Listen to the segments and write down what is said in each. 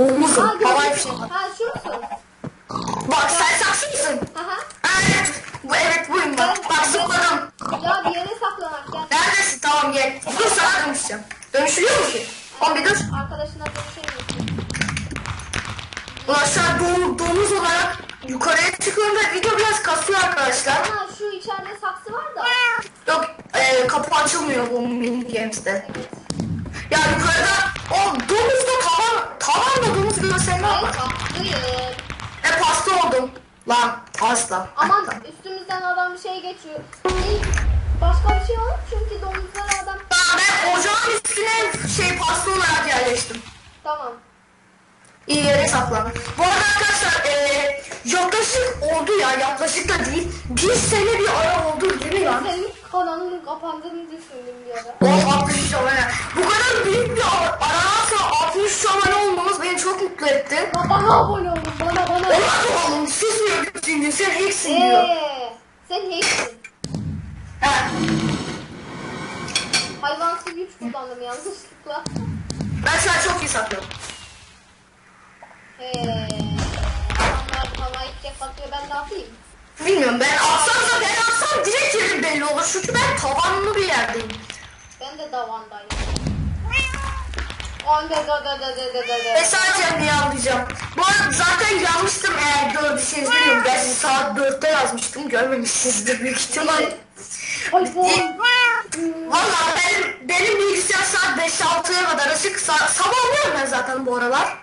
Domuzum. Ha, var. Ha şurası. Bak sen saksı mısın? Aha. Evet. Bu, evet buyum ben. Bak zıpladım. Ya bir yere saklanak gel. Neredesin? Tamam gel. Dur sana dönüşeceğim. Dönüşülüyor mu ki? Oğlum bir dur. Arkadaşına dönüşemiyorsun. Ulan şu an dom, domuz olarak yukarıya çıkıyorum ve video biraz kasıyor arkadaşlar. Ha şu içeride saksı var da. Yok e, kapı açılmıyor bu mini games'te. Evet. Ya yukarıda o domuz görsen Evet yapar? haklıyım. E pasta oldum. Lan pasta. Aman üstümüzden adam bir şey geçiyor. İlk başka bir şey olur çünkü domuzlar adam. Aa, ben ocağın üstüne şey pasta olarak yerleştim. Tamam. İyi yere saklan. Bu arada arkadaşlar e, yaklaşık oldu ya yaklaşık da değil. Bir sene bir ara oldu değil mi lan? Senin kanalının kapandığını düşündüm bir ara. O 63 abone. Bu kadar büyük bir ara- aralarsa 63 abone olmamız beni çok mutlu etti. Bana abone olun bana bana. Ona oğlum susmuyor çünkü sen hacksin diyor. Eee sen hacksin. Ha. Hayvansı güç kullandım yanlışlıkla. Ben şu an çok iyi saklıyorum. Eee adamlar bana içecek bakıyor ben ne yapayım? Bilmiyorum ben alsam da ben alsam direkt yerim belli olur. Çünkü ben tavanlı bir yerdeyim. Ben de sadece niye anlayacağım. Bu arada zaten yanmıştım eğer gördüyseniz bilmiyorum. Ben saat 4'te yazmıştım. Görmemişsinizdir büyük ihtimal. Valla benim, benim bilgisayar saat 5-6'ya kadar açık. Sa sabahlıyorum ben zaten bu aralar.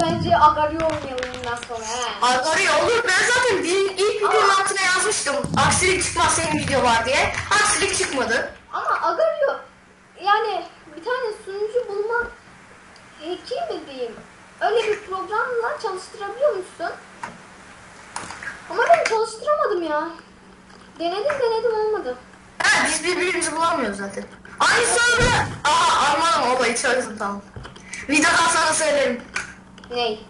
Bence Agari oynayalım bundan sonra he. Arıyor olur. Ben zaten bir, ilk videonun altına yazmıştım. Aksilik çıkmaz senin video var diye. Aksilik çıkmadı. Ama Agario yani bir tane sunucu bulma heki mi diyeyim? Öyle bir programla çalıştırabiliyor musun? Ama ben çalıştıramadım ya. Denedim denedim olmadı. Ha, biz birbirimizi bulamıyoruz zaten. Aynı sonra... Aa anladım olayı çözdüm tamam. Videodan sonra söylerim. Ney?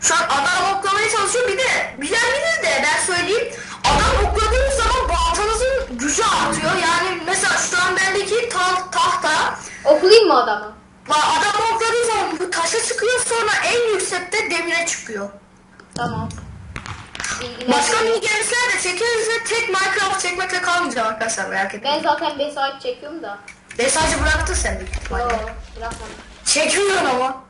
Şu an adam oklamaya çalışıyor. Bir de bilen bilir de ben söyleyeyim. Adam okladığınız zaman baltanızın gücü artıyor. Yani mesela şu an bendeki ta tahta Okulayım mı adamı? adam okladığı zaman bu taşa çıkıyor sonra en yüksekte demire çıkıyor. Tamam. Bilgiler Başka gamesler de çekeriz ve tek Minecraft çekmekle kalmayacağım arkadaşlar merak etmeyin. Ben zaten 5 saat çekiyorum da. Mesajı bıraktın sen büyük ihtimalle. Yo, bırakmadım. Çekiyorsun ama.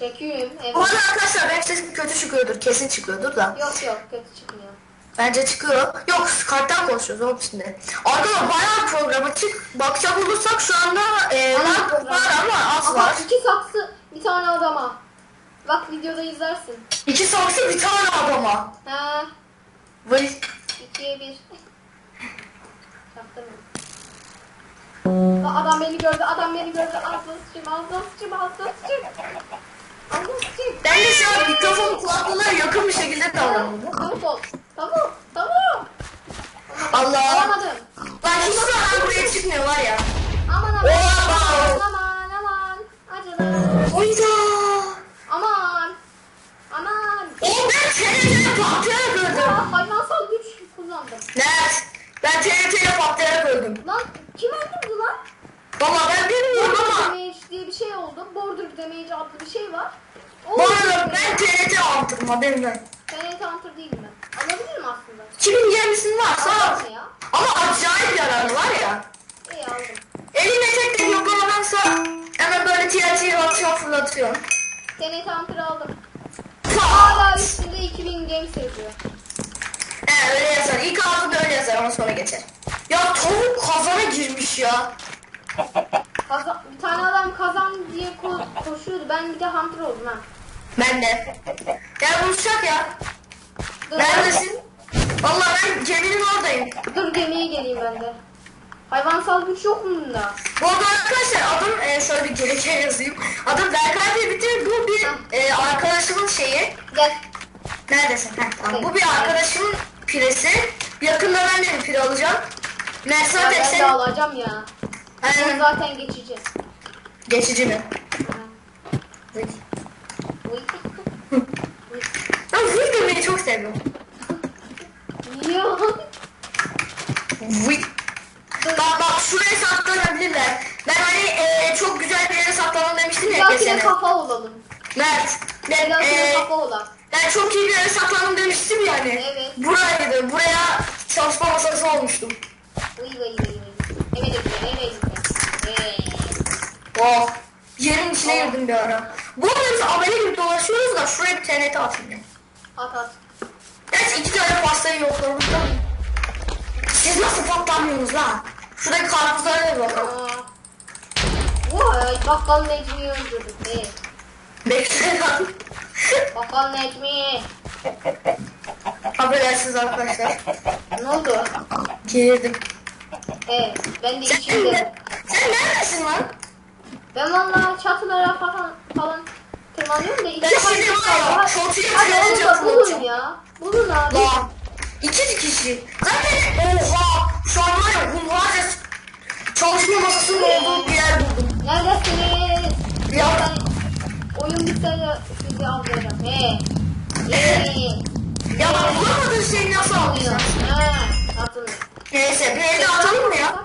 Çekiyorum evet. Bu arada arkadaşlar benim sesim kötü çıkıyordur. Kesin çıkıyordur da. Yok yok kötü çıkmıyor. Bence çıkıyor. Yok karttan konuşuyoruz oğlum şimdi. Arkadaşlar bayağı program açık. Bakacak olursak şu anda e, var, ama az var. iki saksı bir tane adama. Bak videoda izlersin. İki saksı bir tane adama. Ha, Vay. ikiye bir. Aa, Adam beni gördü, adam beni gördü. Ağzına sıçayım, ağzına Ben de şu an mikrofon kulaklığa yakın bir şekilde davranıyorum. Tamam ol. Tamam, tamam. Allah. Alamadım. Lan hiç zaman buraya çıkmıyor var ya. Aman aman. Oha. Aman aman. Acıdı. Oyda. Aman. Aman. Oğlum ben TNT'de patlayarak öldüm. Ya, hayvansal güç kullandım. Evet. Ben TNT'de patlayarak öldüm. Lan kim öldürdü lan? Valla ben bilmiyorum Border ama. damage diye bir şey oldu. Border damage adlı bir şey var. O Bu arada ben TNT aldım haberim yok. TNT Hunter değil mi? Alabilirim aslında. Kimin yerisinin varsa al. Ya. Ama acayip yararlı var ya. İyi aldım. Elimle tek tek yoklamadansa hemen böyle TNT'yi atıyor fırlatıyor. TNT Hunter aldım. Hala üstünde 2000 games yazıyor. He öyle yazar. İlk altında öyle yazar ama sonra geçer. Ya tavuk kazana girmiş ya. Kazan, bir tane adam kazan diye ko- koşuyordu. Ben bir de Hunter oldum ha. Ben de. Gel buluşacak ya. Dur, Neredesin? Valla ben geminin oradayım. Dur gemiye geleyim ben de. Hayvansal güç yok mu bunda? Bu arada arkadaşlar adım e, şöyle bir gerekçe yazayım. Adım Berkay diye bitir. Bu bir e, arkadaşımın şeyi. Gel. Neredesin? Heh, tamam. Bu bir arkadaşımın piresi. Yakında ben de bir pire alacağım. Ben Ya zaten ben de senin... alacağım ya. Aynen. zaten geçici. Geçici mi? Ha. Uy. Uy. seni çok seviyorum. Niye? Vıy. Bak bak şuraya saklanabilirler. Ben hani e, çok güzel bir yere saklanalım demiştim ya geçen. kafa olalım. Mert. Ben, dahakine e, kafa olalım. ben çok iyi bir yere saklandım demiştim yani. Evet. Buraydı. Buraya çalışma masası olmuştum. Vıy vıy vıy vıy. Eve de gidelim, eve gidelim. Evet. Oh. Yerin içine girdim bir ara. Bu arada biz amele gibi dolaşıyoruz da şuraya bir TNT atayım ya. At at. Gerçi iki tane pastayı yoklarımızda mı? Siz nasıl patlamıyorsunuz lan? Şuradaki karpuzlara bir bakalım. Vay bakkal Necmi'yi öldürdük. Evet. Bekle lan. Bakkal Necmi. Affedersiniz arkadaşlar. Ne oldu? Girdim. Evet. Ben de Sen, içinde. sen neredesin lan? Ben vallahi çatılara falan falan tırmanıyorum da var ya, kaldı. çatıya Hadi onu da bulun ya. Bulun abi. Lan. İki kişi. Zaten oha. Şu an var ya hunharca çalışma masasının olduğu bir yer buldum. Neredesiniz? Ya. Ben oyun bitse sizi alacağım. He. He. Ya bulamadığın şeyi nasıl alacaksın? He. Atın. Neyse bir evde atalım mı ya?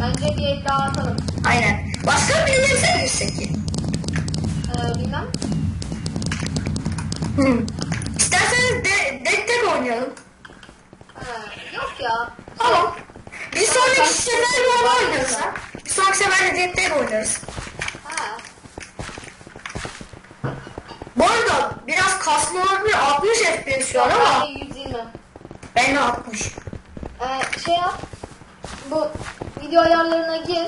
Bence bir el daha atalım. Aynen. Başka bir yerse girsek ki. Ee, bilmem. Hı. İsterseniz de, tek tek oynayalım. Ee, yok ya. Tamam. Bir sonraki sefer normal oynarız ha. Bir sonraki sefer de tek tek oynarız. Ha. Bu arada biraz kasma olabilir. 60 FPS şu an ama Ben de 120. ben de 60. Ee, şey yap. Bu video ayarlarına gir.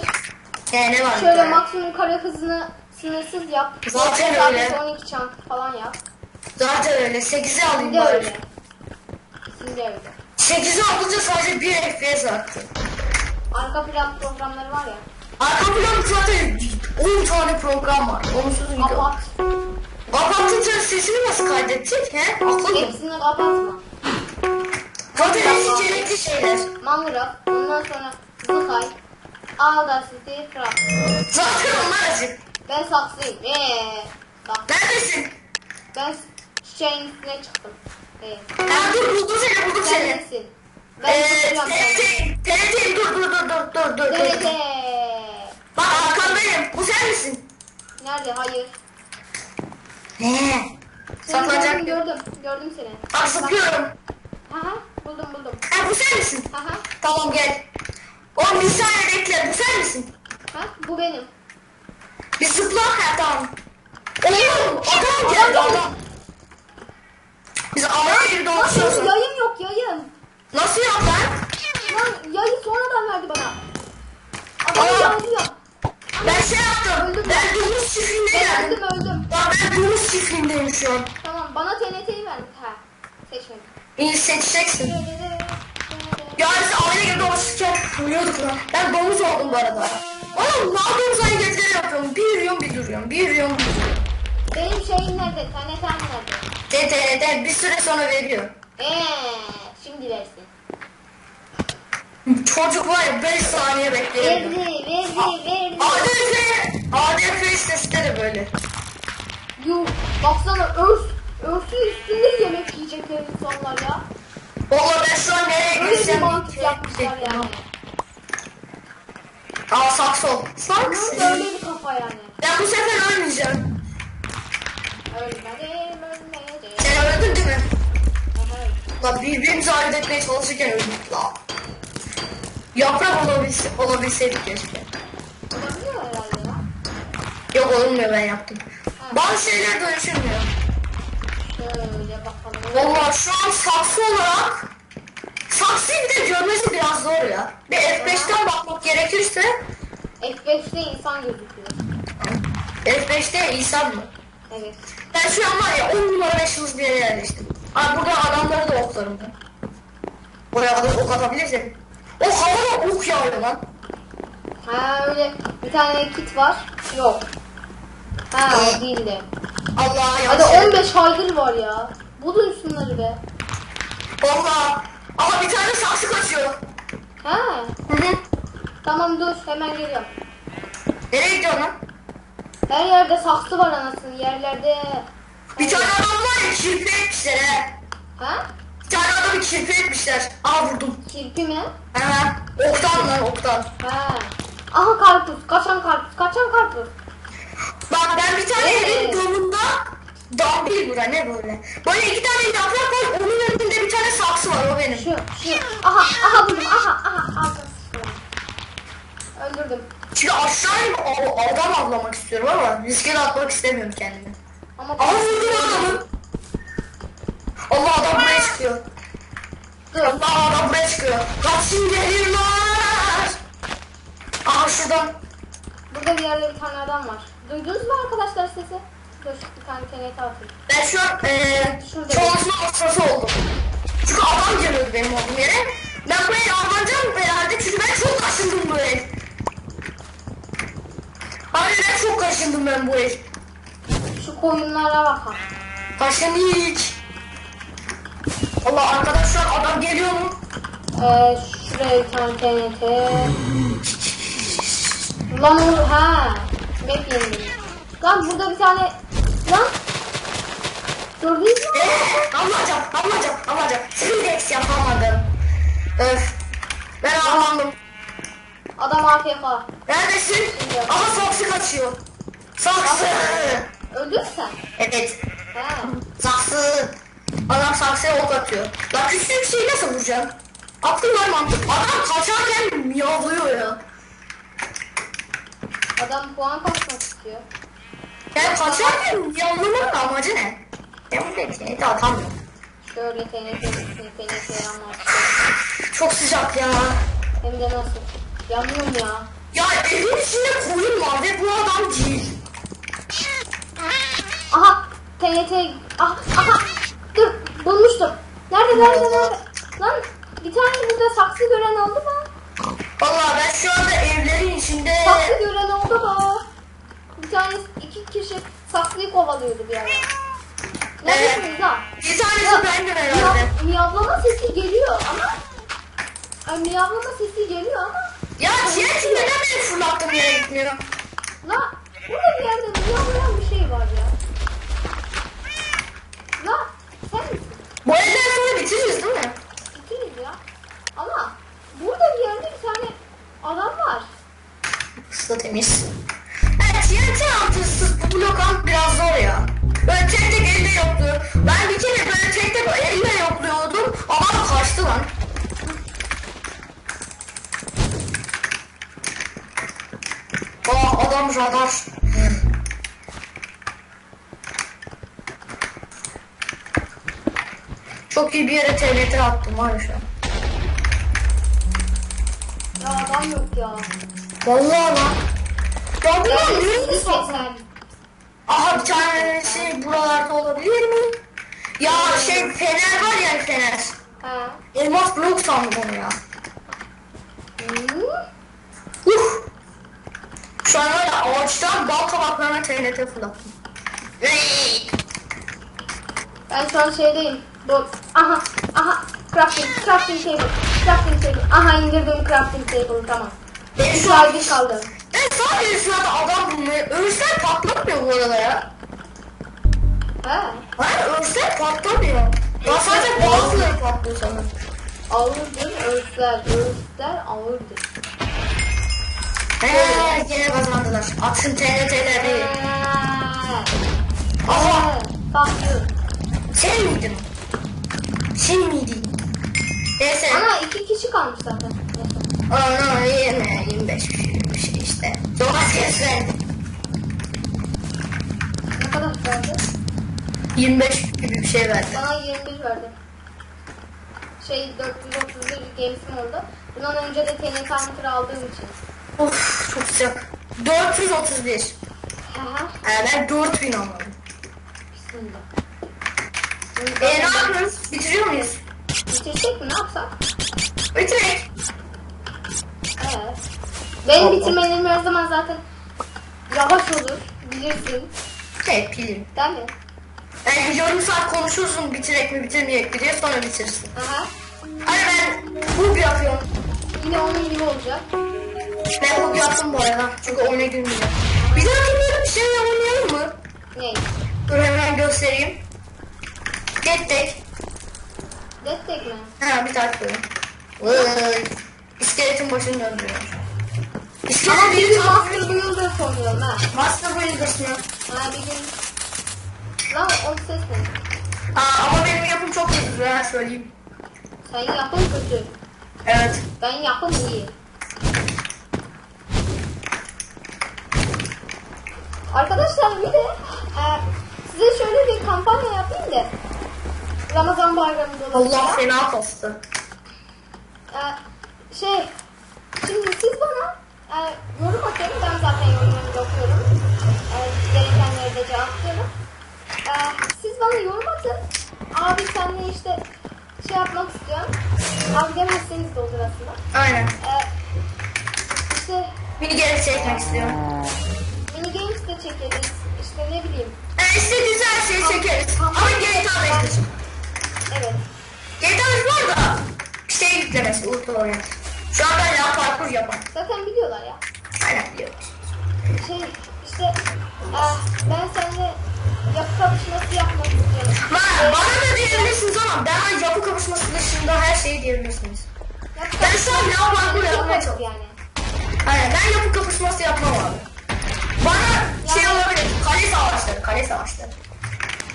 Yani ne var? Şöyle maksimum kare hızını sınırsız yap. Zaten öyle. 12 chunk falan yap. Zaten öyle. 8'i alayım Şimdi bari. öyle. Şimdi öyle. 8'i alınca sadece 1 FPS arttı. Arka plan programları var ya. Arka plan zaten 10 tane program var. Onsuz video. Kapat. Kapatınca sesini nasıl kaydedecek he? Akıllı. Hepsini kapatma. Zaten hepsi gerekli şeyler. Minecraft. Ondan sonra Sky. Audacity. Craft. Zaten onlar açık. Ben saksıyım. Eee. Bak Neredesin? ben çiçeğin üstüne çıktım. Eee. Ha dur buldum seni buldum Sen seni. nesin? Ben. TNT TNT dur dur dur dur dur dur. Dur. Bak arkandayım. Bu sen misin? Nerede? Hayır. He. Saklanacak. gördüm, gördüm. Gördüm seni. Bak sıkıyorum. Aha, buldum buldum. Ha bu sen misin? Aha, Tamam gel. Oğlum bir saniye bekle. Sen misin? ha, bu benim. Bir zıpla. Ha tamam. Oğlum adam geldi adam. Biz gibi Lan dolaşıyoruz. benim yayın yok yayın. Nasıl yap lan? Lan yayın sonradan verdi bana. Adamı Aa. yağlıyor. Ben şey yaptım. Öldüm. Ben domuz çiftliğinde Ben geldim. öldüm öldüm. Ya ben domuz çiftliğindeyim şu an. Tamam bana TNT'yi verdi. Ha, seçmedim. İyi seçeceksin. Ya biz aile uyuyorduk lan. Ben domuz oldum bu arada. Oğlum ne yapıyorum hareketleri yapıyorum. Bir yürüyorum bir duruyorum. Bir yürüyorum bir duruyorum. Benim şeyim nerede? TNT'm nerede? De de de bir süre sonra veriyor. Eee, şimdi versin. Çocuk var ya 5 saniye Verdi, bekleyemiyor. verdi, verdi. ADF, ADF istesi de böyle. Yuh, baksana örs, örsün üstünde yemek yiyecekler insanlar ya. Valla ben şu an nereye Öyle bir gitsem mantık yapmışlar yani. Aa sakso. Saks. Böyle bir kafa yani. Ben bu sefer ölmeyeceğim. Ölmedim, ölmedim. Sen öldün değil mi? Evet. Lan birbirimizi ayırt etmeye çalışırken öldük la. Yaprak olabilse, olabilseydik keşke. Olabiliyor herhalde ya. Yok olmuyor ben yaptım. Bazı şeyler dönüşülmüyor. Şöyle bakalım. Valla şu an saksı olarak saksıyı bir de görmesi biraz zor ya. Bir F5'ten bakmak gerekirse F5'te insan gözüküyor. F5'te insan mı? Evet. Ben şu an var ya 10 numara 5 yıldız bir yere yerleştim. Abi burada adamları da oklarım ben. Oraya kadar ok atabilirsin. O havada ok yağıyor lan. Ha öyle bir tane kit var. Yok. Ha o değildi. Allah Hadi yanlış. 15 haydır var ya. Bulun şunları be. Valla. Aha bir tane saksı kaçıyor. Ha. Hı hı. Tamam dur hemen geliyorum. Nereye gidiyorsun lan? Her yerde saksı var anasını yerlerde. Bir tane adam var ya kirpi etmişler he. Ha? Bir tane adamı kirpi etmişler. Aa vurdum. Kirpi mi? Hemen. Oktan lan oktan. Ha. Aha karpuz. Kaçan karpuz. Kaçan karpuz. Bak ben bir tane Evet. evin damında dam değil bura ne böyle. Böyle iki tane yaprak var onun önünde bir tane saksı var o benim. Şu, şu. Aha, aha buldum. Aha, aha. Öldürdüm. Şimdi aşağı inip a- adam avlamak istiyorum ama riske de atmak istemiyorum kendimi. Ama Aha vurdum adamı. Allah adam buraya çıkıyor. dur. Allah adam buraya çıkıyor. Kaçın geliyorlar. Aha şuradan. Burada bir yerde bir tane adam var. Duydunuz mu arkadaşlar sesi? Dur bir tane TNT atayım. Ben şu an Şurada. çalışma hastası oldum. Çünkü adam geliyordu benim olduğum yere. Ben buraya avlanacağım herhalde çünkü ben çok kaşındım bu el. Harbiden çok kaşındım ben bu el. Şu koyunlara bakalım. Kaşınık. Allah arkadaş şu an adam geliyor mu? Ee, şuraya bir tane TNT. Lan ha. Bekleyin beni. Lan burada bir tane lan gördünüz mü? Eee avlanacağım avlanacağım avlanacağım. Skrillex yapamadım. Öf. Ben avlandım. Adam AFK. Neredesin? Aha saksı kaçıyor. Saksı. Öldün sen? Evet. Ha. Saksı. Adam saksıya ok atıyor. Ya küçük şeyi nasıl vuracağım? Aklım var mantık. Adam kaçarken miyavlıyor ya. Adam puan kasmak istiyor. Yani kaçarken miyavlamanın amacı ne? Ben burada bir de atamıyorum. Şöyle TNT, TNT anlattı. Çok sıcak ya. Hem de nasıl? Yanıyorum ya. Ya evin içinde koyun var ve bu adam değil. Aha TNT. Ah, aha. Dur bulmuştum. Nerede nerede nerede? Lan bir tane burada saksı gören oldu mu? Vallahi ben şu anda evlerin içinde... Saksı gören oldu mu? Bir tane iki kişi saksıyı kovalıyordu bir ara. Neredesiniz lan? Bir tanesi bendim herhalde. Miyav, miyavlama sesi geliyor ama Ay, miyavlama sesi geliyor ama Ya TNT neden beni fırlattım yere gitmiyor? La burada bir yerde miyavlayan bir şey var ya. La sen misin? Bu elden sonra bitiririz değil mi? Bitiririz ya. Ama burada bir yerde bir tane adam var. Isı temiz. Adam radar. Çok iyi bir yere TNT attım var şu an. Ya adam yok ya. Vallahi lan. Ya bu ne var? keser. Aha bir tane şey buralarda olabilir mi? Ya şey fener var ya fener. Ha. Elmas blok sandım onu ya. Hmm. Uh. Şu an var ya ağaçtan bal kabaklarına TNT fırlattım. Ben şu an şeydeyim. Bu aha aha crafting crafting table crafting table. Aha indirdim crafting table tamam. Ben şu an bir kaldı. ben sadece şu anda adam bulmaya ölürsen patlamıyor bu arada ya. Ha. Hayır ölürsen patlamıyor. Ya sadece bazıları patlıyor sanırım. Ağırdır özler özler ağırdır. Eee yine kazandılar. Atın TNT'leri. Ha. Aha Bak diyorum. sen miydin? Sen miydin? Neyse. Ama iki kişi kalmış zaten. Ana yine 25 bir şey işte. Az kesme. Ne kadar verdi? 25 gibi bir şey verdi. Bana 21 verdi. Şey 431 gerisim oldu. Bundan önce de TNT Hunter aldığım için. Of çok sıcak. 431. Haha. Ee, ben 4000 aldım. Bismillah. Ee, ne yapıyoruz? Bitiriyor muyuz? Bitirsek mi ne yapsak? Bitirek. Evet. Benim bitirmelerim her zaman zaten yavaş olur. Bilirsin. Evet pilim. Değil mi? Yani yarım saat konuşursun bitirek mi bitirmeyek mi diye sonra bitirsin. Aha. Hani ben bu yapıyorum. Yine onun gibi olacak. Ben bu yaptım bu arada. Çünkü oyuna girmeyeceğim. Bir böyle bir şey oynayalım mı? Ne? Dur hemen göstereyim. Tek tek. Destek mi? Ha bir koyayım. Vay. İskeletin başını döndürüyor. Ama İskelet bir bir gün Master. Builder soruyorum ha. Master Builders mı? Ha bir gün... Lan o ses ne? Aa, ama benim yapım çok iyi. Ben söyleyeyim. Sen yapın kötü. Evet. Ben yapım iyi. Arkadaşlar bir de e, size şöyle bir kampanya yapayım da Ramazan bayramı Allah dolayısıyla. fena kastı. E, şey şimdi siz bana e, yorum atın ben zaten yorumlarınızı okuyorum. E, gerekenleri de cevaplıyorum. E, siz bana yorum atın. Abi senle işte şey yapmak istiyorum. Abi demezseniz de olur aslında. Aynen. E, işte Mini geri çekmek istiyorum. Mini games de çekeriz. İşte ne bileyim. Ee, istediğiniz her şeyi çekeriz. Ama GTA 5 dışında. Evet. GTA 5 var da şey yüklemesi Ultra Orient. Şu an ben ya parkur yapan. Zaten biliyorlar ya. Aynen biliyorum. Şey işte e, ben seninle yapı kapışması yapmak istiyorum. Bana, bana da diyebilirsiniz ama ben yapı kapışması dışında her şeyi diyebilirsiniz. Yapı Ben şu an ya parkur yapmaya çalışıyorum. yani. Aynen ben yapı kapışması yapmam abi. Bana şey olabilir. Kale savaşları. Kale savaşları.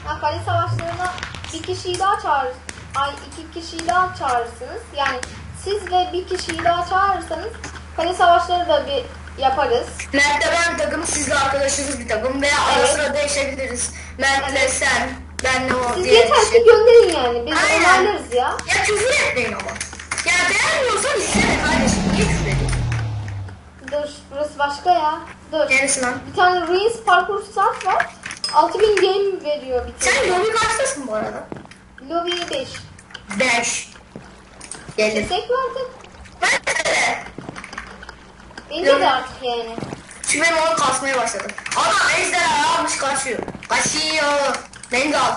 Ha, kale savaşlarına bir kişiyi daha çağır, ay iki kişiyi daha çağırırsınız. Yani siz ve bir kişiyi daha çağırırsanız kale savaşları da bir yaparız. Mert'le ben takım, sizle arkadaşınız bir takım veya ara Evet. sıra değişebiliriz. Mert'le sen, benle o Siz diğer yeter ki gönderin yani. Biz Aynen. onaylarız ya. Ya küfür etmeyin ama. Ya beğenmiyorsan isteme kardeşim. Niye küfür ediyorsun? Dur burası başka ya. Dur. Neresi lan? Bir tane Ruins parkur saat var. 6000 game veriyor bir Sen tane. lobi kaçtasın bu arada? Lobby 5. 5. Geldim. Destek mi artık? Ben. Bence de artık yani. Çünkü benim onu kasmaya başladım. Adam ejderha almış kaçıyor. Kaçıyor. Beni de al.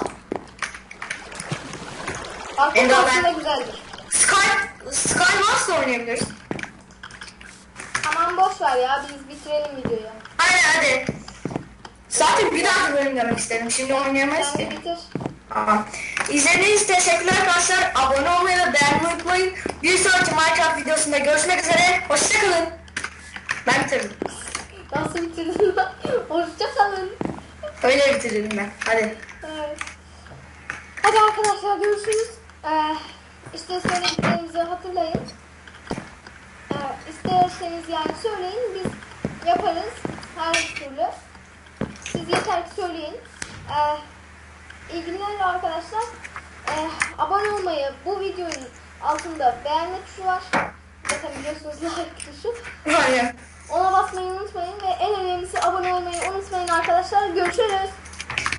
Parkur Bence aslında ben- güzeldir. Sky, Sky Master oynayabiliriz. Aman boş ver ya biz bitirelim videoyu. Aynen hadi. Zaten bir daha bölüm demek istedim. Şimdi oynayamayız Sen ki. bitir. Tamam. İzlediğiniz için teşekkürler arkadaşlar. Abone olmayı ve beğenmeyi unutmayın. Bir sonraki Minecraft videosunda görüşmek üzere. Hoşçakalın. Ben bitirdim. Nasıl bitirdin lan? Hoşça kalın. Öyle bitirdim ben. Hadi. Evet. Hadi arkadaşlar görüşürüz. Ee, işte söylediklerimizi hatırlayın. İsterseniz yani söyleyin biz yaparız her türlü. Siz yeter ki söyleyin. Ee, ilgilenen arkadaşlar ee, abone olmayı bu videonun altında beğenme tuşu var. Zaten biliyorsunuz like tuşu. Aynen. Ona basmayı unutmayın ve en önemlisi abone olmayı unutmayın arkadaşlar. Görüşürüz.